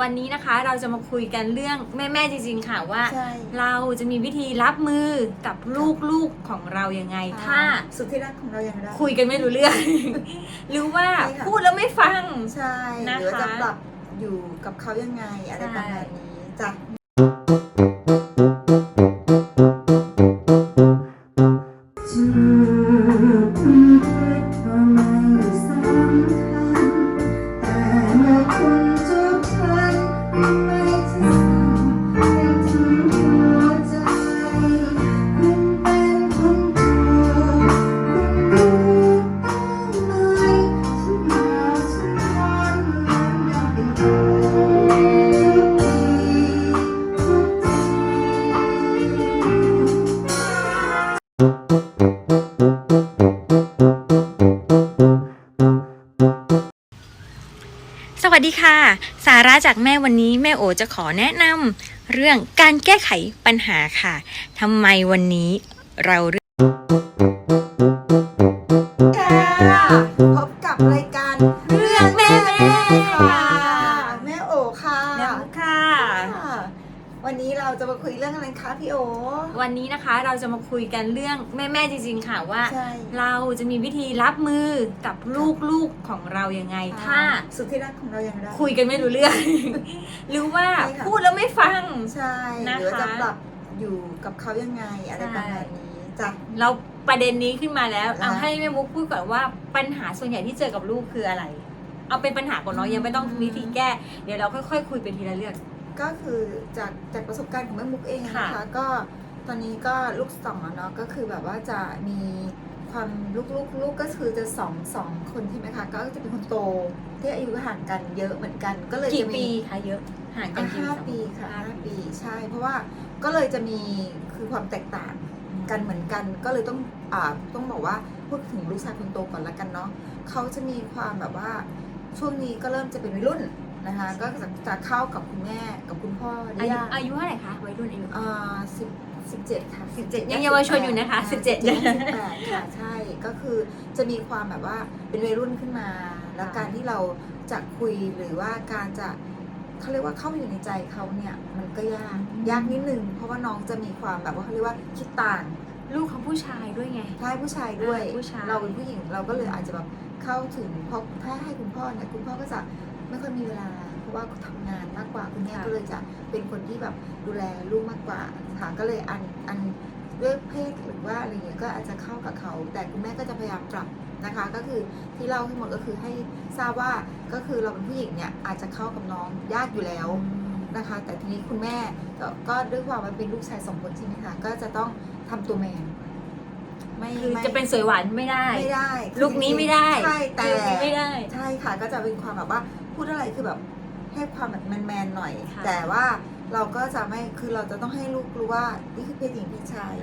วันนี้นะคะเราจะมาคุยกันเรื่องแม่ๆจริง ๆ ค่ะว่า ใช่ เราจะมีวิธีรับมือกับลูกๆของเรายังไง ถ้าสุดที่รักของเราอย่างไร คุยกันไม่รู้เรื่อง หรือว่าใช่ค่ะ พูดแล้วไม่ฟัง ใช่นะคะหรือว่าจะปรับอยู่กับเขายังไงอะไรใช่ประมาณนี้จ้ะ วัสดีค่ะ สาระจากแม่วันนี้แม่โอจะขอแนะนำเรื่องการแก้ไขปัญหาค่ะทำไมวันนี้เราเลือกค่ะพบกับรายการเรื่องแม่แม่ค่ะแม่โอค่ะแล้วค่ะ ค่ะ วันนี้เราจะมาคุยเรื่องอะไรคะพี่โอ วันนี้นะคะเราจะมาคุยกันเรื่องแม่ๆจริง ๆ ค่ะว่า ใช่ เราจะมีวิธีรับมือกับลูกๆของเรายังไง ถ้าสุดที่รักของเราอย่างไร คุยกันไม่รู้เรื่อง หรือว่าใช่ค่ะ พูดแล้วไม่ฟัง ใช่นะคะหรือว่าจะปรับอยู่กับเขายังไงอะไรประมาณนี้จ้ะ เราประเด็นนี้ขึ้นมาแล้วเอาอ่าให้แม่มุกพูดก่อนว่าปัญหาส่วนใหญ่ที่เจอกับลูกคืออะไร เอาเป็นปัญหาก่อนเนาะยังไม่ต้องวิธีแก้ เดี๋ยวเราค่อยๆคุยเป็นทีละเรื่อง ก็คือจากจากประสบการณ์ของแม่มุกเองนะคะค่ะก็ ตอนนี้ก็ลูกสองแล้วเนาะก็คือแบบว่าจะมีความลูกลูกลูกก็คือจะสองสองคนใช่ไหมคะ ก็จะเป็นคนโตที่อายุห่างกันเยอะเหมือนกัน ก็เลยกี่จะปีมีคะเยอะห่างกัอะนกี่ห้าสองปีค่ะห้าห้าปีใช่ เพราะว่าก็เลยจะมีคือความแตกต่างกันเหมือนกันก็เลยต้องอ่าต้องบอกว่าพูดถึงลูกชายคนโตก่อนละกันเนาะเขาจะมีความแบบว่าช่วงนี้ก็เริ่มจะเป็นวัยรุ่นนะคะ ก็จะจะเข้ากับคุณแม่กับคุณพ่อได้อายุยากอายุเท่าไหร่คะวัยรุ่นอายุ อ่าสิบ สิบเจ็ดค่ะ17ยังเยาวชนอยู่นะคะา17สิบแปดค่ะใช่ก็คือจะมีความแบบว่าเป็นวัยรุ่นขึ้นมา แล้วการที่เราจะคุยหรือว่าการจะเขาเรียกว่าเข้าไปอยู่ในใจเขาเนี่ยมันก็ยากยากนิดนึงเพราะว่าน้องจะมีความแบบว่าเขาเรียกว่าคิดต่างลูกของผู้ชายด้วยไงถ้าให้ผู้ชายด้วยอ่าผู้ชายเราเป็นผู้หญิงเราก็เลยอาจจะแบบเข้าถึงเพราะถ้าให้คุณพ่อเนี่ยคุณพ่อก็จะไม่ค่อยมีเวลา เพราะว่าทำงานมากกว่าคุณแม่ก็เลยจะเป็นคนที่แบบดูแลลูกมากกว่าค่ะก็เลยอันอันด้วยเพศหรือว่าอะไรเงี้ยก็อาจจะเข้ากับเขา แต่คุณแม่ก็จะพยายามปรับนะคะ ก็คือที่เล่าให้หมดก็คือให้ทราบว่าก็คือเราเป็นผู้หญิงเนี่ยอาจจะเข้ากับน้องยากอยู่แล้วนะคะ แต่ทีนี้คุณแม่ก็ก็ด้วยความมันเป็นลูกชายสองคนใช่ไหมคะก็จะต้องทำตัวแมนไม่คือไม่จะเป็นสวยหวานไม่ได้ไม่ได้ ลูกนี้ไม่ได้ ใช่แต่ลูกนี้ไม่ได้ ใช่ค่ะ ก็จะเป็นความแบบว่าพูดอะไรคือแบบ ให้ความแบบแมนๆหน่อย ค่ะ แต่ว่าเราก็จะไม่คือเราจะต้องให้ลูกรู้ว่านี่คือเพศหญิงเพศชาย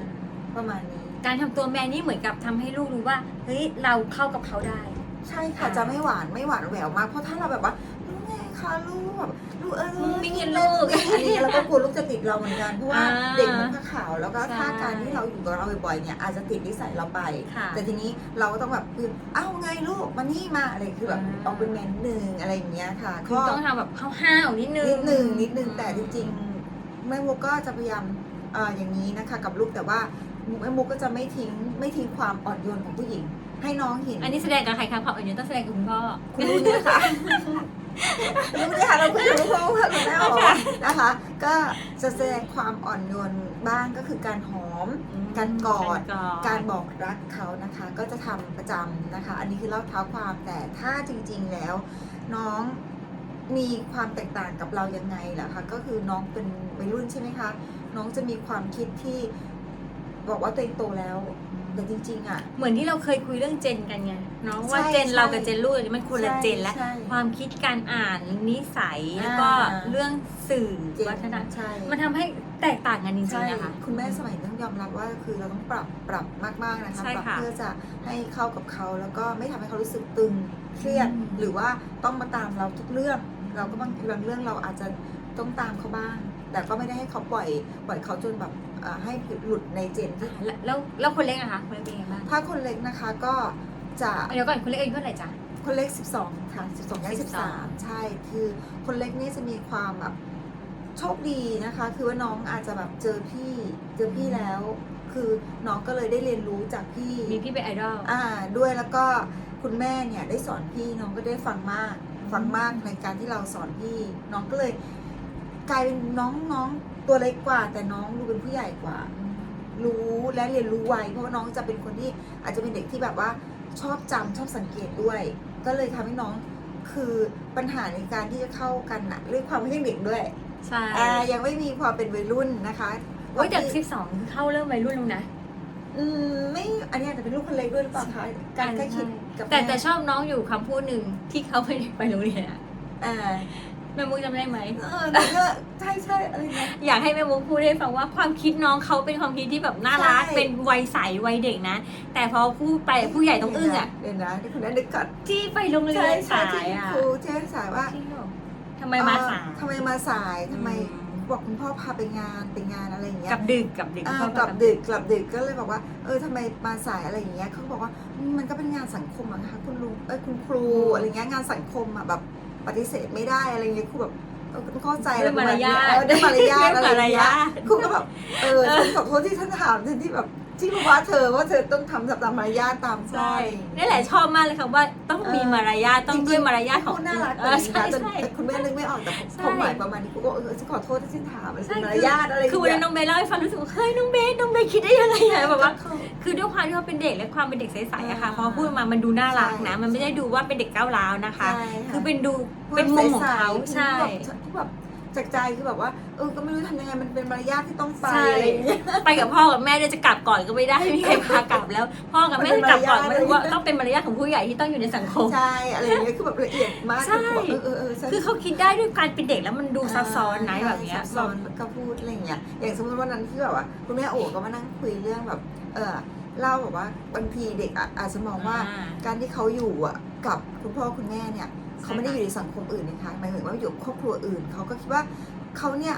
ประมาณนี้ การทำตัวแมนนี่เหมือนกับทำให้ลูกรู้ว่าเฮ้ยเราเข้ากับเขาได้ ใช่ค่ะอ่า จะไม่หวานไม่หวานแหววมากเพราะถ้าเราแบบว่าลูกไงคะลูกแบบลูก เออมุ้งมิ้งกิกับเล่นลูกอันนี้เราก็กลัวลูกจะติดเราเหมือนกันเพราะว่าอ่าเด็กมันผ้าขาวแล้วก็ใช่ถ้าการที่เราอยู่กับเราบ่อยๆเนี่ยอาจจะติดนิสัยเราไปค่ะแต่ทีนี้เราก็ต้องแบบคือเอ้าไงลูกมานี่มาอะไรคือแบบอ่าออกเป็นแมนหนึ่งอะไรอย่างเงี้ยค่ะคือก็ต้องทำแบบห้าวๆนิดนึงนิดหนึ่งนิดหนึ่งแต่จริงๆแม่มุกก็จะพยายามเอ่ออย่างนี้นะคะกับลูกแต่ว่าแม่มุกก็จะไม่ทิ้งไม่ทิ้งความอ่อนโยนของผู้หญิง ให้น้องเห็น อันนี้แสดงกับใครคะความอ่อนโยนต้องแสดงกับคุณพ่อคุณรู้เนี่ยค่ะ รู้เนี่ยค่ะเราคุยกับลูกๆค่ะคุณแม่ออกนะคะ ก็จะแสดงความอ่อนโยนบ้างก็คือการหอม การกอด การบอกรักเขานะคะ ก็จะทำประจำนะคะ อันนี้คือเล่าเท้าความแต่ถ้าจริง ๆแล้ว น้องมีความแตกต่างกับเรายังไงล่ะคะก็คือน้องเป็นวัยรุ่นใช่ไหมคะ น้องจะมีความคิดที่บอกว่าตัวเองโตแล้ว แต่จริงๆอะ เหมือนที่เราเคยคุยเรื่องเจนกันไงเนาะใช่ว่าเจนใช่เรากับเจนลูกนี่มันคนละเจนแล้วใช่ความคิดการอ่านนิสัยอ่าแล้วก็เรื่องสื่อใช่วัฒนธรรมใช่มันทำให้แตกต่างกันจริใช่งๆนะคะคุณแม่สมัยต้องยอมรับว่าคือเราต้องปรับปรับมากๆนะคะใช่ปรับค่ะเพื่อจะให้เข้ากับเขาแล้วก็ไม่ทำให้เขารู้สึกตึงเครียดอืมหรือว่าต้องมาตามเราทุกเรื่อง เราก็บางบางเรื่องเราอาจจะต้องตามเขาบ้าง แต่ก็ไม่ได้ให้เขาปล่อยปล่อยเขาจนแบบเอ่อให้หลุดในเจนที่แล้วแล้วแล้วคนเล็กอะคะคนเล็กเป็นยังไงบ้างถ้าคนเล็กนะคะก็จะเดี๋ยวก่อนคนเล็กอายุเท่าไหร่จ๊ะคนเล็ก 12 ค่ะ 12ย่าง12 13 ใช่ คือคนเล็กนี่จะมีความแบบโชคดีนะคะ คือว่าน้องอาจจะแบบเจอพี่เจอพี่แล้ว คือน้องก็เลยได้เรียนรู้จากพี่ มีพี่เป็นไอดอล อ่า ด้วยแล้วก็คุณแม่เนี่ยได้สอนพี่น้องก็ได้ฟังมาก ฟังมากในการที่เราสอนพี่ น้องก็เลย กลายเป็นน้องน้องตัวเล็กกว่า แต่น้องดูเป็นผู้ใหญ่กว่า รู้และเรียนรู้ไวเพราะว่าน้องจะเป็นคนที่อาจจะเป็นเด็กที่แบบว่าชอบจำชอบสังเกตด้วย ก็เลยทำให้น้องคือปัญหาในการที่จะเข้ากันนะเรื่องความเป็นเด็กด้วยใช่อ่ายังไม่มีความเป็นวัยรุ่นนะคะโอ้ยแต่ที่สิบสองเข้าเริ่มวัยรุ่นแล้วนะอืมไม่อันนี้อาจจะเป็นลูกคนเล็กด้วยหรือเปล่าคะการใกล้ชิดกับแต่ม่แต่ชอบน้องอยู่คำพูดหนึ่งที่เขาไปไปโรงเรียนอะอ่าแม่มุกจำได้ไหม เออแต่ก็ใช่ใช่อะไรเงี้ย อยากให้แม่มุกพูดให้ฟังว่าความคิดน้องเขาเป็นความคิดที่แบบน่ารัก ใช่ เป็นวัยใสวัยเด็กนะ แต่พอพูดไปผู้ใหญ่ต้องอึ้งอะเดี๋ยวนะที่คุณนั้นนึกก่อนที่ไปโรงเรียใช่นใช่สายที่อะครูแจ้งสายว่าจริงเหรอทำไมมาสายเอ่อทำไมมาสายทำไมอืมบอกคุณพ่อพาไปงานไปงานอะไรอย่างเงี้ย กับดึกกับดึกอ่าพ่อกลับดึกกลับดึกก็เลยบอกว่า เออทำไมมาสายอะไรอย่างเงี้ยเขาบอกว่าอืมมันก็เป็นงานสังคมอะนะคะคุณลุงเอ้ยคุณครูอะไรเงี้ยงานสังคมอะแบบ ปฏิเสธไม่ได้อะไรเงี้ยครูแบบเออเข้าใจด้วยมารยาทเออด้วยมารยาทอะไรด้วยมารเงี้ยยาทครูก็แบบเออฉันขอโทษที่ฉันถามฉันที่แบบ ที่มาว่าเธอว่าเธอต้องทำตามมารยาทตามใช่ข้อนี่แหละชอบมากเลยค่ะว่าต้องมีมารยาทต้องด้วยมารยาทของพูดน่ารักเอแต่อจริงใช่ๆนะแต่ใช่แต่คุณแม่นึกไม่ออกแต่ผมใช่ความหมายประมาณนี้ครูก็เออฉันขอโทษที่ฉันถามมันใช่เป็นมารยาทอะไรอย่างคือวันเงี้นั้ยนน้องเบลเล่าให้ฟังรู้สึกว่าเฮ้ยน้องเบสน้องเบสคิดได้ยังไงอะแบบว่าคือด้วยความที่เขาเป็นเด็กและความเป็นเด็กใสๆอะค่ะอ่าพอพูดมามันดูน่ารักนะใช่มันไม่ได้ดูว่าเป็นเด็กก้าวร้าวนะคะใช่ะคือเป็นดูเป็นมุมของเขาใสๆใช่คือแบบ จากใจคือแบบว่าเออก็ไม่รู้ทำยังไงมันเป็นมารยาทที่ต้องไปใช่อะไรอย่างเงี้ย ไปกับพ่อกับแม่เนี่ยจะกลับก่อนก็ไม่ได้ไม่มีใครพากลับแล้ว พ่อกับแม่จะกลับก่อนไม่รู้ว่าต้องเป็นมารยาทของผู้ใหญ่ที่ต้องอยู่ในสังคมใช่อะไรอย่างเงี้ยคือแบบละเอียดมากใช่คือแบบเออเออเออฉันคือเขาคิดได้ด้วยการเป็นเด็กแล้วมันดูซับซ้อนนะแบบเนี้ยซับซ้อนแล้วก็พูดอะไรอย่างเงี้ยอย่างสมมติวันนั้นที่แบบว่าคุณแม่โอ๋ก็มานั่งคุยเรื่องแบบ เออเล่าแบบว่าบางทีเด็กอะอาจจะมองว่าอ่าการที่เขาอยู่อะกับคุณพ่อคุณแม่เนี่ย เขาไม่ได้อยู่ในสังคมอื่นนะคะหมายถึงว่าอยู่กับครอบครัวอื่นเขาก็คิดว่าเขาเนี่ย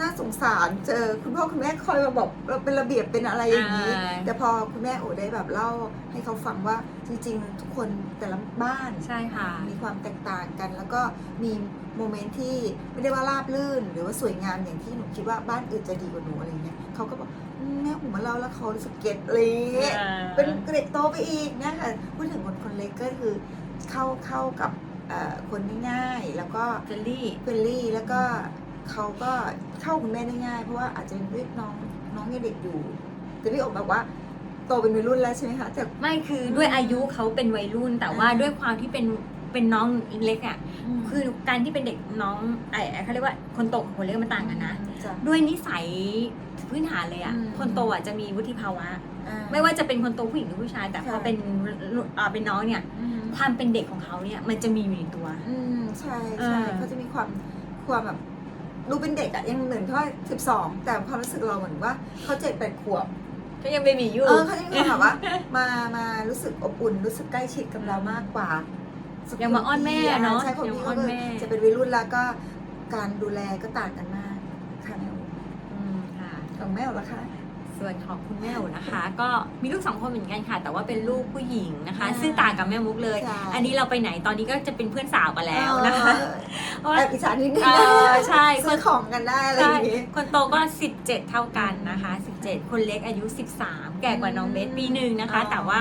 น่าสงสารเจอคุณพ่อคุณแม่คอยมาบอกเราเป็นระเบียบเป็นอะไรอย่างนี้อ่าแต่พอคุณแม่โอ๋ได้แบบเล่าให้เขาฟังว่าจริงๆ ทุกคนแต่ละบ้านใช่ค่ะมีความแตกต่างกัน แล้วก็มีโมเมนต์ที่ไม่ได้ว่าราบลื่น หรือว่าสวยงามอย่างที่หนูคิดว่าบ้านอื่นจะดีกว่าหนูอะไรเงี้ยเขาก็บอกอืมแม่ผมมาเล่าแล้วเขารู้สึกเก็ตอะไรอย่างเลยเป็นเด็กโตไปอีกเนี่ยค่ะพูดถึงคนคนเล็กก็คือเข้าเข้ากับเอ่อ คนได้ง่ายแล้วก็เฟลลี่เฟรนลี่แล้วก็เขาก็เข้าคุณแม่ได้ง่าย เพราะว่าอาจจะเป็นด้วยน้องน้องยังเด็กอยู่ แต่พี่โอบแบบว่าโตเป็นวัยรุ่นแล้วใช่ไหมคะแต่ไม่คือด้วยอายุเขาเป็นวัยรุ่น แต่ว่าอ่าด้วยความที่เป็นเป็นน้องเล็กอะคือการที่เป็นเด็กน้องไอ้เขาเรียกว่าคนโตกับคนเล็กมันต่างกันนะจ้ะด้วยนิสัยพื้นฐานเลยอะอืมคนโตอะจะมีวุฒิภาวะอ่ไม่ว่าจะเป็นคนโตผู้หญิงหรือผู้ชาย แต่พอใช่เป็นอ่าเป็นน้องเนี่ยอืม ความเป็นเด็กของเขาเนี่ยมันจะมีอยู่ในตัว อืมใช่เอใช่อเขาจะมีความความแบบดูเป็นเด็กอะยังเหมือนเขาสิบสองแต่ความรู้สึกเราเหมือนว่าเขาเจ็ดแปดขวบ ก็ยังเบบีอยู่ เออเขาจะมีความแบบว่า มามารู้สึกอบอุ่นรู้สึกใกล้ชิดกับเรามากกว่ายังมาอ้อนแม่เนาะใช่ของยังพี่มาอ้ก็อนคือแม่ จะเป็นวัยรุ่นแล้วก็การดูแลก็ต่างกันมากค่ะแม่อืมค่ะของแม่เหรอคะ ส่วนของคุณแม่อุนะคะ ก็มีลูกสองคนเหมือนกันค่ะ แต่ว่าเป็นลูกผู้หญิงนะคะอ่าซึ่งต่างกับแม่มุกเลย ใช่ อันนี้เราไปไหนตอนนี้ก็จะเป็นเพื่อนสาวกันแล้วนะคะเออเพราะว่า แอบอิจฉานิดนึงเออใช่คซื้อนของกันได้อะไรอใช่ย่างงี้ คนโตก็ 17 เท่ากันนะคะ 17 คนเล็กอายุ 13 แก่กว่าน้องเบสปีหนึ่งนะคะ แต่ว่า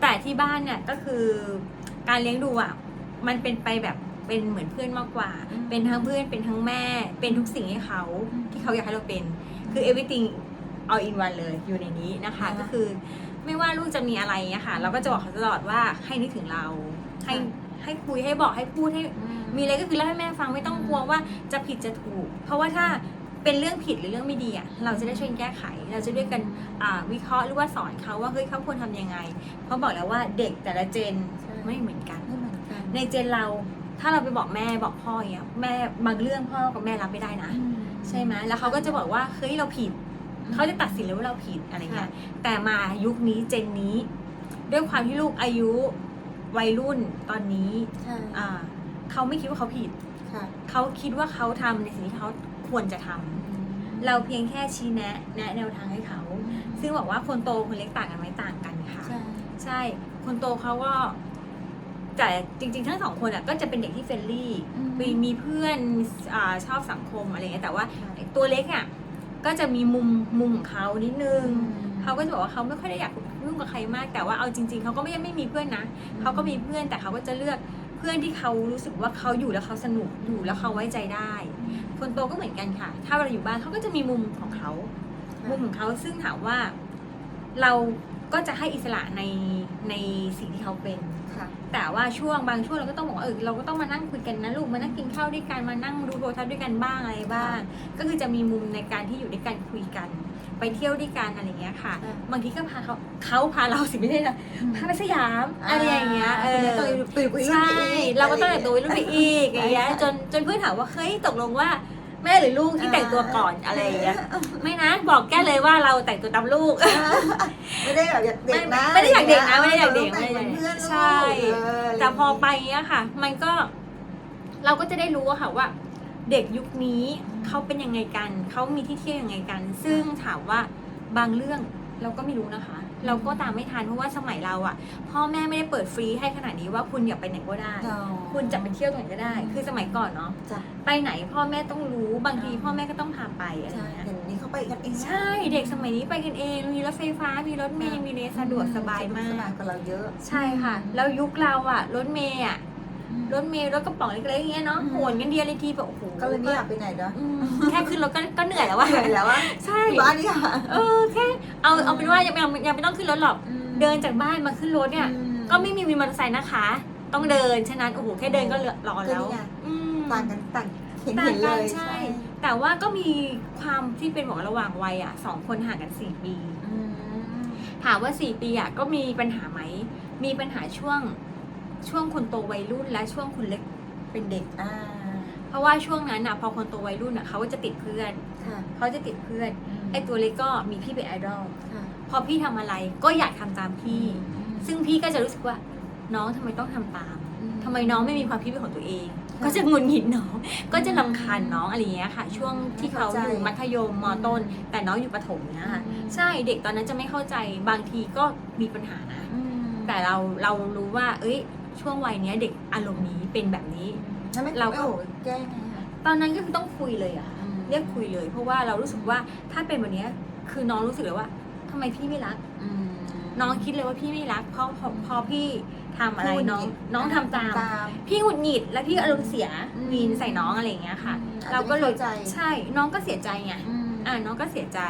แต่ที่บ้านเนี่ยก็คือการเลี้ยงดูอะมันเป็นไปแบบเป็นเหมือนเพื่อนมากกว่า อืมเป็นทั้งเพื่อนเป็นทั้งแม่ เป็นทุกสิ่งให้เขาอืม ที่เขาอยากให้เราเป็น คือ everything all in one เลยอยู่ในนี้นะคะอ่าก็คือไม่ว่าลูกจะมีอะไรเนี่ยค่ะ เราก็จะบอกเขาตลอดว่าให้นึกถึงเรา ให้ค่ะให้คุยให้บอกให้พูดให้มีอะไรก็คือเล่าให้แม่ฟังไม่ต้องกลัวว่าจะผิดจะถูก เพราะว่าถ้าเป็นเรื่องผิดหรือเรื่องไม่ดีอะเราจะได้ช่วยกันแก้ไข เราจะด้วยกันอ่าวิเคราะห์หรือว่าสอนเขาว่าเฮ้ยเขาควรทำยังไง เพราะบอกแล้วว่าเด็กแต่ละเจนใช่ไม่เหมือนกันไม่เหมือนกัน ในเจนเราถ้าเราไปบอกแม่บอกพ่ออย่างเงี้ยแม่บางเรื่องพ่อกับแม่รับไม่ได้นะ ใช่ไหมแล้วเขาก็จะบอกว่าเฮ้ยเราผิด เขาจะตัดสินเลยว่าเราผิดอะไรเงี้ยแต่มายุคนี้เจนนี้ ด้วยความที่ลูกอายุวัยรุ่นตอนนี้ใช่อ่าเขาไม่คิดว่าเขาผิดค่ะเขาคิดว่าเขาทำในสิ่งที่เขาควรจะทำเราเพียงแค่ชี้แนะ แนะแนวทางให้เขา ซึ่งบอกว่าคนโตคนเล็กต่างกันไหมต่างกันค่ะ ใช่ใช่คนโตเขาก็แต่จริงๆ ทั้งสองคนอะก็จะเป็นเด็กที่เฟรนลี่อืมมีมีเพื่อนอาชอบสังคมอะไรเงี้ยแต่ว่าค่ะไอ้ตัวเล็กอะ ก็จะมีมุมมุมของเขานิดนึงอืมเขาก็จะบอกว่าเขาไม่ค่อยได้อยากยุ่งกับใครมาก แต่ว่าเอาจริง ๆเขาก็ไม่ได้ไม่มีเพื่อนนะเขาก็มีเพื่อนแต่เขาก็จะเลือกเพื่อนที่เขารู้สึกว่าเขาอยู่แล้วเขาสนุกอยู่แล้วเขาไว้ใจได้ คนโตก็เหมือนกันค่ะ ถ้าเวลาอยู่บ้านเขาก็จะมีมุมของเขามุมของเขาซึ่งถามว่าเราก็จะให้อิสระในในสิ่งที่เขาเป็น ค่ะแต่ว่าช่วงบางช่วงเราก็ต้องบอกว่าเออเราก็ต้องมานั่งคุยกันนะลูกมานั่งกินข้าวด้วยกันมานั่งดูโทรทัศน์ด้วยกันบ้างอะไรบ้าง ก็คือจะมีมุมในการที่อยู่ด้วยกันคุยกัน ไปเที่ยวด้วยกันอะไรอย่างเงี้ยค่ะค่ะ บางทีก็พาเขาเขาพาเราสิไม่ใช่เหรอพาไปสยามอะไรอย่างเงี้ยเออต้องตื่นคุยใช่เราก็ต้องแต่งตัวไว้รุ่นไปอีกอย่างเงี้ยจนจนเพื่อนถามว่าเฮ้ยตกลงว่า แม่หรือลูกที่แต่งตัวก่อนอะไรอย่างเงี้ยไม่นะบอกแก้เลยว่าเราแต่งตัวตามลูก ไม่ได้แบบอยากเด็กนะไม่ไม่ได้อยากเด็กนะไม่ได้อยากเด็กแต่งเป็นเพื่อนลูกใช่เออแต่พอไปเนี้ยค่ะ มันก็ เราก็จะได้รู้อะค่ะว่า เด็กยุคนี้เขาเป็นยังไงกันเขามีที่เที่ยวยังไงกัน ซึ่งถามว่าบางเรื่อง เราก็ไม่รู้นะคะ เราก็ตามไม่ทันเพราะว่าสมัยเราอะพ่อแม่ไม่ได้เปิดฟรีให้ขนาดนี้ว่าคุณอยากไปไหนก็ได้อ๋อคุณจะไปเที่ยวตรงไหนก็ได้ คือสมัยก่อนเนาะจ้ะไปไหนพ่อแม่ต้องรู้บางทีอ่าพ่อแม่ก็ต้องพาไปอะไรใช่เงี้ยเดี๋ยวนี้เขาไปกันเองนะใช่เด็กสมัยนี้ไปกันเองมีรถไฟฟ้ามีรถเมล์มีเนสะดวกสบายมาสบายกกว่าเราเยอะ ใช่ค่ะ แล้วยุคเราอะรถเมย์อะ รถเมย์รถกระป๋องเล็กๆอย่างเงี้ยเนาะอืมโหนกันเดียวเลยทีแบบโอ้โหก็เลยไม่อยากไปไหนเนาะอืมแค่ขึ้นรถก็ก็เหนื่อยแล้วว่าเหนื่อยแล้วว่าใช่บ้านนี่ค่ะเออแค่เอาเอาเป็นว่ายังไม่ยังไม่ต้องขึ้นรถหรอกเดินจากบ้านมาขึ้นรถเนี่ย ก็ไม่มีวินมอเตอร์ไซค์นะคะ ต้องเดินฉะนั้นโอ้โหแค่เดินก็รอแล้วก็นี่ไงอืม ต่างกันต่างเห็นต่าเห็งนเลกันย ใช่ แต่ว่าก็มีความที่เป็นบอกว่าระหว่างวัยอะสองคนห่างกันสี่ปีอืมถามว่าสี่ปีอะก็มีปัญหาไหม มีปัญหาช่วง ช่วงคนโตวัยรุ่นและช่วงคนเล็กเป็นเด็ก อ่า เพราะว่าช่วงนั้นอะพอคนโตวัยรุ่นอะเขาก็จะติดเพื่อนค่ะ เขาจะติดเพื่อนไอ้ตัวเล็กก็มีพี่เป็นไอดอลค่ะพอพี่ทำอะไรก็อยากทำตามพี่ ซึ่งพี่ก็จะรู้สึกว่า น้องทำไมต้องทำตามทำไมน้องไม่มีความคิดเป็นของตัวเองค่ะก็จะหงุนหงิดน้อง ก็จะรำคาญน้องอะไรอย่างเงี้ยค่ะ ช่วงที่เขาเข้าใจอยู่มัธยมมต้นอืมแต่น้องอยู่ประถมเนี้ยค่ะอืม ใช่เด็กตอนนั้นจะไม่เข้าใจบางทีก็มีปัญหานะอืมแต่เราเรารู้ว่า เอ้ย ช่วงวัยเนี้ยเด็กอารมณ์นี้เป็นแบบนี้ แล้วไม่เราก็ไม่โอ้แก้ไงคะตอนนั้นก็คือต้องคุยเลยอะค่ะเรียกคุยเลย เพราะว่าเรารู้สึกว่าถ้าเป็นแบบเนี้ยคือน้องรู้สึกเลยว่าทำไมพี่ไม่รัก อืม น้องคิดเลยว่าพี่ไม่รักเพราะพอพอพี่ทำอะไรพูดน้องหยิบน้องทำตามตาม พี่หงุดหงิดแล้วพี่ก็อารมณ์เสียอืม วีนใส่น้องอะไรอย่างเงี้ยค่ะอืมเราก็เลยอาจจะไม่เข้าใจใช่น้องก็เสียใจไงอืม อ่าน้องก็เสียใจ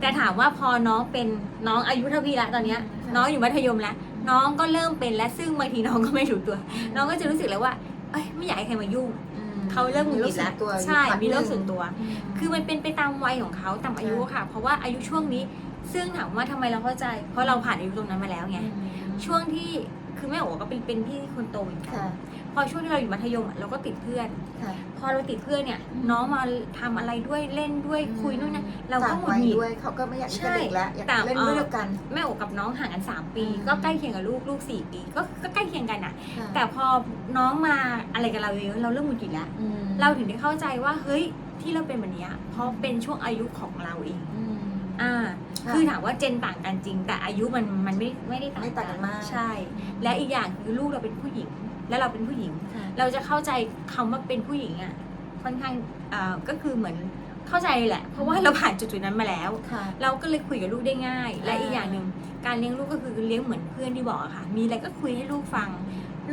แต่ถามว่าพอน้องเป็นน้องอายุเท่าพี่ละตอนเนี้ย ค่ะ น้องอยู่มัธยมแล้ว น้องก็เริ่มเป็นและซึ่งบางทีน้องก็ไม่ถูกตัว น้องก็จะรู้สึกแล้วว่าเอ้ยไม่อยากให้ใครมายุ่งอืมเขาเริ่มหงุดหงิดแล้วมีโรคส่นตัวใช่อยู่พักมีโรคหส่นึ่วนงตัวอืมคือมันเป็นไปตามวัยของเขาตามอายุค่ะ เพราะว่าอายุช่วงนี้ซึ่งถามว่าทำไมเราเข้าใจ เพราะเราผ่านอายุตรงนั้นมาแล้วไงช่วงที่คือแม่โอ๋ก็เป็นเป็นพี่คนโตเหมือนกันค่ะ พอช่วงที่เราอยู่มัธยมอะเราก็ติดเพื่อน ค่ะ พอเราติดเพื่อนเนี่ยอืมน้องมาทำอะไรด้วยเล่นด้วยคุยนู่นนั่นเราก็ต่างหงุดวัยหงิด ด้วยเขาก็ไม่อยากใช่จะเด็กแล้วอยากต่างเล่นด้วยกัน แม่โอกับน้องห่างกัน 3 ปี อืม ก็ใกล้เคียงกับลูกลูก 4 ปีก็ก็ใกล้เคียงกันอะค่ะแต่พอน้องมาอะไรกับเราเยอะเราเริ่มหงุดหงิดแล้ว อืมเราถึงได้เข้าใจว่าเฮ้ยที่เราเป็นแบบเนี้ยเพราะเป็นช่วงอายุของเราเองอืม อ่าค่ะคือถามว่าเจนต่างกันจริง แต่อายุมันมันไม่ไม่ได้ต่างไม่ต่างกันมาก ใช่ และอีกอย่างคือลูกเราเป็นผู้หญิง และเราเป็นผู้หญิงค่ะเราจะเข้าใจคำว่าเป็นผู้หญิงอะค่อนข้างอ่าก็คือเหมือนเข้าใจแหละ เพราะว่าเราผ่านจุดๆนั้นมาแล้วค่ะเราก็เลยคุยกับลูกได้ง่าย และอ่าอีกอย่างหนึ่งการเลี้ยงลูกก็คือเลี้ยงเหมือนเพื่อนที่บอกอะค่ะ มีอะไรก็คุยให้ลูกฟัง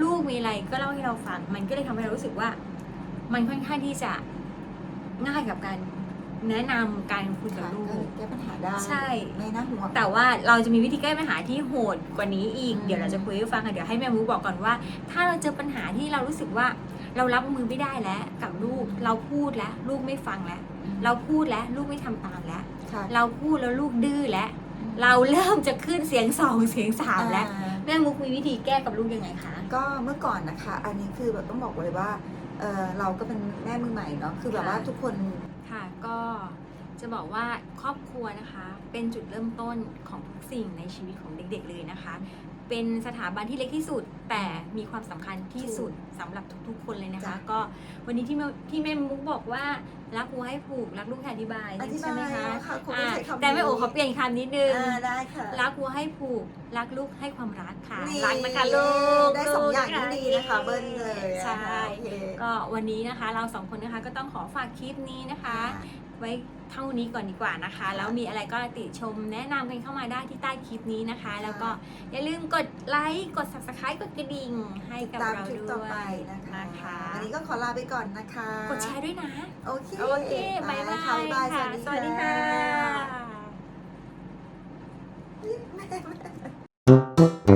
ลูกมีอะไรก็เล่าให้เราฟัง มันก็เลยทำให้เรารู้สึกว่า มันค่อนข้างที่จะง่ายกับการ แนะนำการคุยกับค่ะลูก็กแก้ปัญหาได้ใช่ ไม่น่าห่วง แต่ว่าเราจะมีวิธีแก้ปัญหาที่โหดกว่านี้อีก อืม เดี๋ยวเราจะคุยให้ฟังค่ะเดี๋ยวให้แม่มูบอกก่อนว่า ถ้าเราเจอปัญหาที่เรารู้สึกว่าเรารับมือไม่ได้แล้วกับลูก เราพูดแล้วลูกไม่ฟังแล้ว เราพูดแล้วลูกไม่ทำตามแล้ว ค่ะเราพูดแล้วลูกดื้อแล้ว เราเริ่มจะขึ้นเสียงสองเสียงสามแล้ว อ่า แม่มุกมีวิธีแก้กับลูกยังไงคะ ก็เมื่อก่อนนะคะ อันนี้คือแบบต้องบอกเลยว่าเออเราก็เป็นแม่มือใหม่เนาะ คือแบบว่าค่ะทุกคน ค่ะ ก็จะบอกว่าครอบครัวนะคะ เป็นจุดเริ่มต้นของทุกสิ่งในชีวิตของเด็กๆเลยนะคะ เป็นสถาบันที่เล็กที่สุด แต่มีความสำคัญที่สุดสำหรับทุกๆ คนเลยนะคะจ้ะก็วันนี้ที่แม่ที่แม่มุกบอกว่ารักวัวให้ผูกรักลูกให้อธิบายอธิบาใช่ยไหมคะค่ะคงอ่าไม่ใช่คำแต่แม่โอนี้ขอเปลี่ยนคำนิดนึงอ่าได้ค่ะรักวัวให้ผูกรักลูกให้ความรักค่ะนี่รักนะคะลูกได้สองอย่างลูที่กดีนะคะเบิ้ลเลยใช่โอเคก็วันนี้นะคะเราสองคนนะคะก็ต้องขอฝากคลิปนี้นะคะ ไว้เท่านี้ก่อนดีกว่านะคะ แล้วมีอะไรก็ติชมแนะนำกันเข้ามาได้ที่ใต้คลิปนี้นะคะ แล้วก็อย่าลืมกดไลค์กด subscribe กดกระดิ่งให้กับตามเราคลิปด้ต่อวไปยนะคะ นะคะวันนี้ก็ขอลาไปก่อนนะคะ กดแชร์ด้วยนะ โอเคโอเคบายบายค่ะบ๊ายบายค่ะสวัสดีค่ะแม่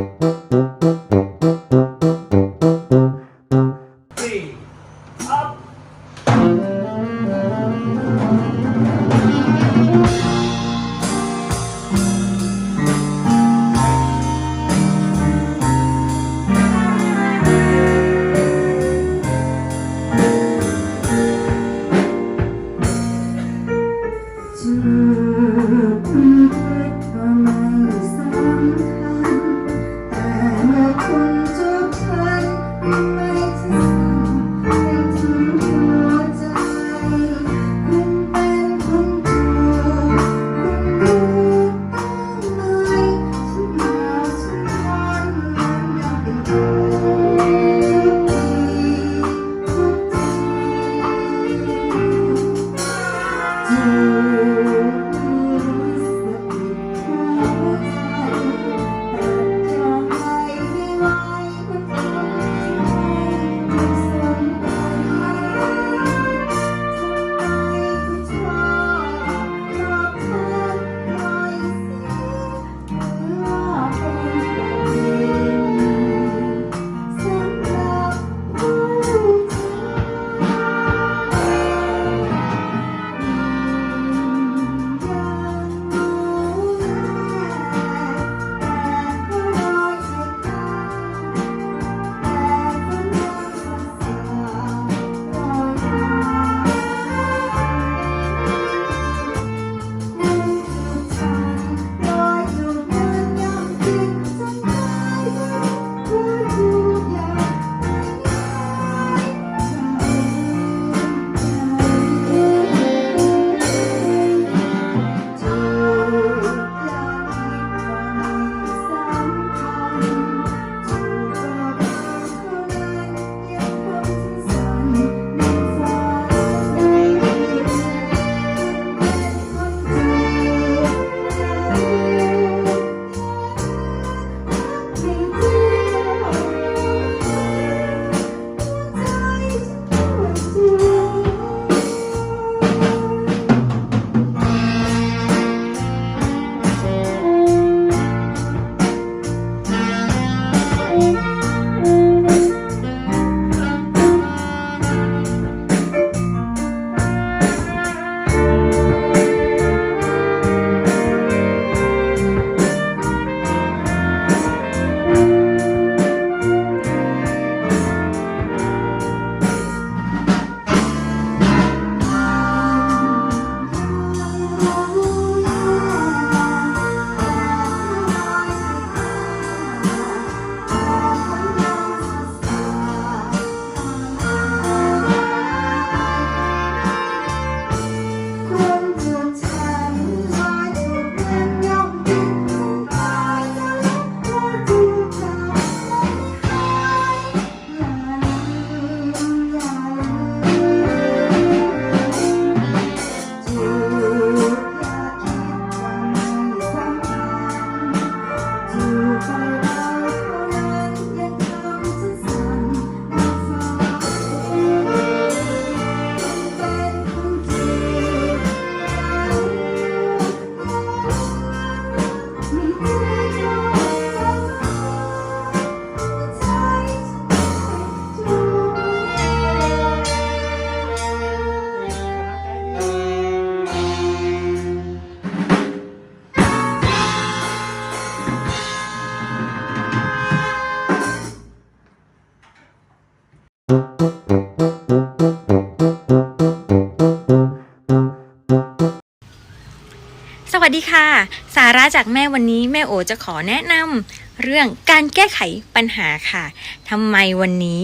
ค่ะ สาระจากแม่วันนี้แม่โอจะขอแนะนำเรื่องการแก้ไขปัญหาค่ะทำไมวันนี้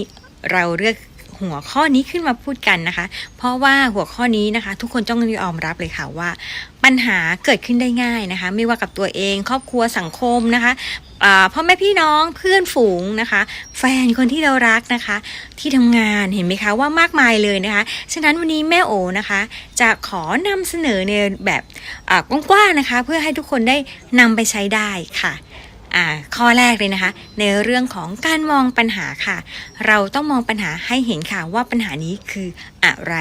เราเลือก หัวข้อนี้ขึ้นมาพูดกันนะคะ เพราะว่าหัวข้อนี้นะคะ ทุกคนต้องยอมรับเลยค่ะว่า ปัญหาเกิดขึ้นได้ง่ายนะคะ ไม่ว่ากับตัวเอง ครอบครัวสังคมนะคะพ่อแม่พี่น้องเพื่อนฝูงนะคะ แฟนคนที่เรารักนะคะ ที่ทำงานเห็นไหมคะว่ามากมายเลยนะคะ ฉะนั้นวันนี้แม่โอนะคะ จะขอนำเสนอในแบบกว้างๆนะคะ เพื่อให้ทุกคนได้นำไปใช้ได้ค่ะ อ่าข้อแรกเลยนะคะ ในเรื่องของการมองปัญหาค่ะ เราต้องมองปัญหาให้เห็นค่ะว่าปัญหานี้คืออะไร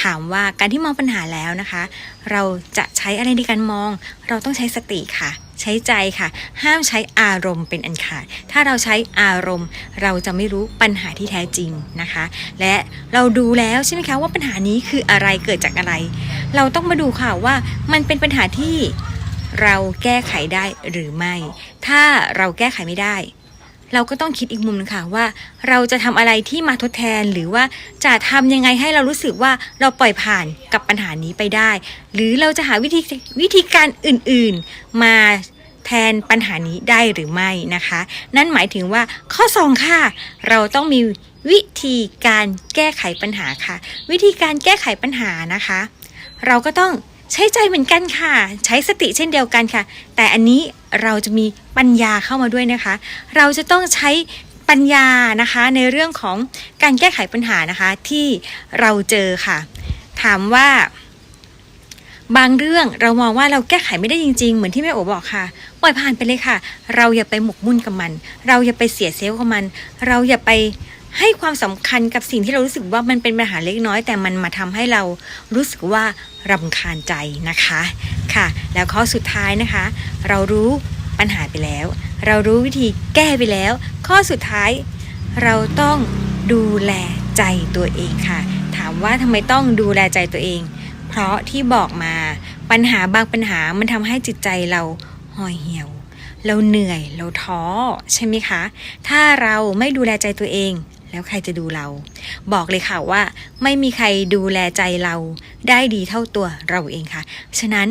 ถามว่าการที่มองปัญหาแล้วนะคะ เราจะใช้อะไรในการมอง เราต้องใช้สติค่ะ ใช้ใจค่ะ ห้ามใช้อารมณ์เป็นอันขาด ถ้าเราใช้อารมณ์ เราจะไม่รู้ปัญหาที่แท้จริงนะคะ และเราดูแล้วใช่ไหมคะว่าปัญหานี้คืออะไรเกิดจากอะไร เราต้องมาดูค่ะว่ามันเป็นปัญหาที่ เราแก้ไขได้หรือไม่ ถ้าเราแก้ไขไม่ได้ เราก็ต้องคิดอีกมุมหนึงค่ะว่า เราจะทำอะไรที่มาทดแทนหรือว่าจะทำยังไงให้เรารู้สึกว่าเราปล่อยผ่านกับปัญหานี้ไปได้ หรือเราจะหาวิธีวิธีการอื่นๆมาแทนปัญหานี้ได้หรือไม่นะคะ นั่นหมายถึงว่าข้อ 2 ค่ะ เราต้องมีวิธีการแก้ไขปัญหาค่ะ วิธีการแก้ไขปัญหานะคะ เราก็ต้อง ใช้ใจเหมือนกันค่ะ ใช้สติเช่นเดียวกันค่ะ แต่อันนี้เราจะมีปัญญาเข้ามาด้วยนะคะ เราจะต้องใช้ปัญญานะคะในเรื่องของการแก้ไขปัญหานะคะที่เราเจอค่ะ ถามว่าบางเรื่องเรามองว่าเราแก้ไขไม่ได้จริงๆ เหมือนที่แม่โอบอกค่ะ ปล่อยผ่านไปเลยค่ะ เราอย่าไปหมกมุ่นกับมัน เราอย่าไปเสียเซลล์กับมัน เราอย่าไป ให้ความสำคัญกับสิ่งที่เรารู้สึกว่ามันเป็นปัญหาเล็กน้อย แต่มันมาทำให้เรารู้สึกว่ารำคาญใจนะคะค่ะ แล้วข้อสุดท้ายนะคะ เรารู้ปัญหาไปแล้ว เรารู้วิธีแก้ไปแล้ว ข้อสุดท้ายเราต้องดูแลใจตัวเองค่ะ ถามว่าทำไมต้องดูแลใจตัวเอง เพราะที่บอกมาปัญหาบางปัญหามันทำให้จิตใจเราห่อเหี่ยวเราเหนื่อยเราท้อใช่ไหมคะ ถ้าเราไม่ดูแลใจตัวเอง แล้วใครจะดูเรา บอกเลยค่ะว่า ไม่มีใครดูแลใจเราได้ดีเท่าตัวเราเองค่ะ ฉะนั้น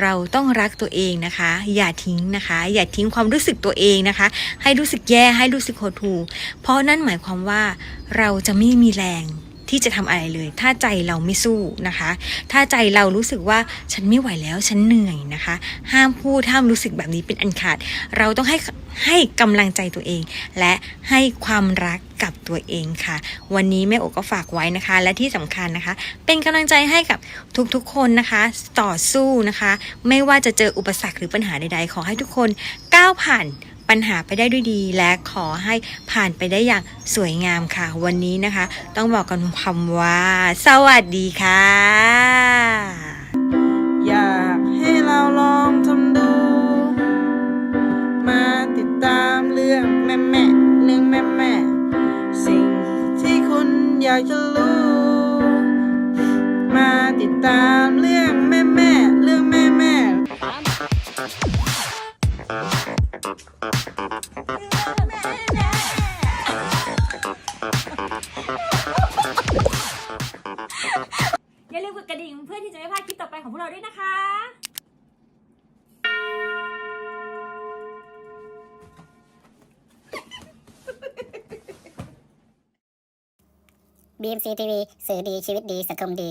เราต้องรักตัวเองนะคะ อย่าทิ้งนะคะ อย่าทิ้งความรู้สึกตัวเองนะคะ ให้รู้สึกแย่ให้รู้สึกหดหู่เพราะนั่นหมายความว่าเราจะไม่มีแรง ที่จะทำอะไรเลย ถ้าใจเราไม่สู้นะคะ ถ้าใจเรารู้สึกว่าฉันไม่ไหวแล้วฉันเหนื่อยนะคะ ห้ามพูดห้ามรู้สึกแบบนี้เป็นอันขาด เราต้องให้ให้กำลังใจตัวเอง และให้ความรักกับตัวเองค่ะ วันนี้แม่โอก็ฝากไว้นะคะ และที่สำคัญนะคะ เป็นกำลังใจให้กับทุกๆคนนะคะ ต่อสู้นะคะ ไม่ว่าจะเจออุปสรรคหรือปัญหาใดๆ ขอให้ทุกคนก้าวผ่าน ปัญหาไปได้ด้วยดี และขอให้ผ่านไปได้อย่างสวยงามค่ะ วันนี้นะคะ ต้องบอกกันคำว่า สวัสดีค่ะีทีวีสื่อดีชีวิตดีสังคมดี